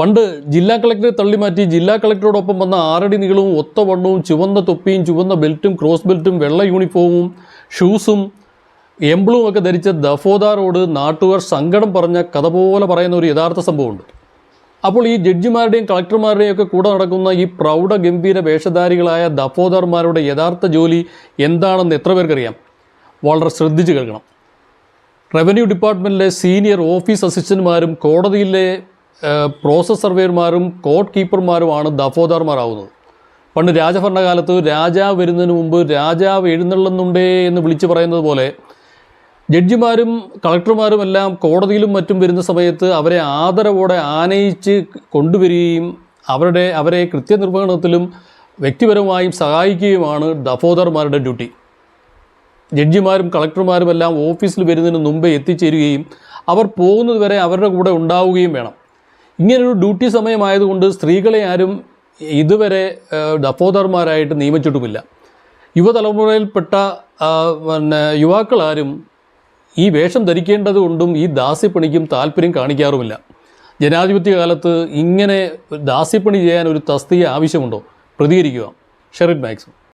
പണ്ട് ജില്ലാ കളക്ടറെ തള്ളിമാറ്റി ജില്ലാ കളക്ടറോടൊപ്പം വന്ന ആറടി നീളവും ഒത്ത വണ്ണവും ചുവന്ന തൊപ്പിയും ചുവന്ന ബെൽറ്റും ക്രോസ് ബെൽറ്റും വെള്ള യൂണിഫോമും ഷൂസും എംബ്ലും ഒക്കെ ധരിച്ച ദഫോദാറോട് നാട്ടുകാർ സങ്കടം പറഞ്ഞ കഥ പോലെ പറയുന്ന ഒരു യഥാർത്ഥ സംഭവമുണ്ട്. അപ്പോൾ ഈ ജഡ്ജിമാരുടെയും കളക്ടർമാരുടെയും ഒക്കെ കൂടെ നടക്കുന്ന ഈ പ്രൗഢ ഗംഭീര വേഷധാരികളായ ദഫോദാർമാരുടെ യഥാർത്ഥ ജോലി എന്താണെന്ന് എത്ര പേർക്കറിയാം? വളരെ ശ്രദ്ധിച്ച് കേൾക്കണം. റവന്യൂ ഡിപ്പാർട്ട്മെന്റിലെ സീനിയർ ഓഫീസ് അസിസ്റ്റന്റുമാരും കോടതിയിലെ പ്രോസസ് സർവേയർമാരും കോർട്ട് കീപ്പർമാരുമാണ് ദഫോദാർമാരാവുന്നത്. പണ്ട് രാജഭരണകാലത്ത് രാജാവ് വരുന്നതിന് മുമ്പ് രാജാവ് എഴുന്നള്ളുന്നുണ്ടേ എന്ന് വിളിച്ചു പറയുന്നത് പോലെ ജഡ്ജിമാരും കളക്ടർമാരും എല്ലാം കോടതിയിലും മറ്റും വരുന്ന സമയത്ത് അവരെ ആദരവോടെ ആനയിച്ച് കൊണ്ടുവരികയും അവരുടെ അവരെ കൃത്യനിർവഹണത്തിലും വ്യക്തിപരമായും സഹായിക്കുകയുമാണ് ദഫോദർമാരുടെ ഡ്യൂട്ടി. ജഡ്ജിമാരും കളക്ടർമാരും എല്ലാം ഓഫീസിൽ വരുന്നതിന് മുമ്പേ എത്തിച്ചേരുകയും അവർ പോകുന്നതുവരെ അവരുടെ കൂടെ ഉണ്ടാവുകയും വേണം. ഇങ്ങനൊരു ഡ്യൂട്ടി സമയമായതുകൊണ്ട് സ്ത്രീകളെ ആരും ഇതുവരെ ദഫോദർമാരായിട്ട് നിയമിച്ചിട്ടുമില്ല. യുവതലമുറയിൽപ്പെട്ട പിന്നെ യുവാക്കളാരും ഈ വേഷം ധരിക്കേണ്ടതുകൊണ്ടും ഈ ദാസ്യപ്പണിക്കും താല്പര്യം കാണിക്കാറുമില്ല. ജനാധിപത്യ കാലത്ത് ഇങ്ങനെ ദാസ്യപ്പണി ചെയ്യാൻ ഒരു തസ്തിക ആവശ്യമുണ്ടോ? പ്രതികരിക്കുക. ഷെറിൻ മാക്സും.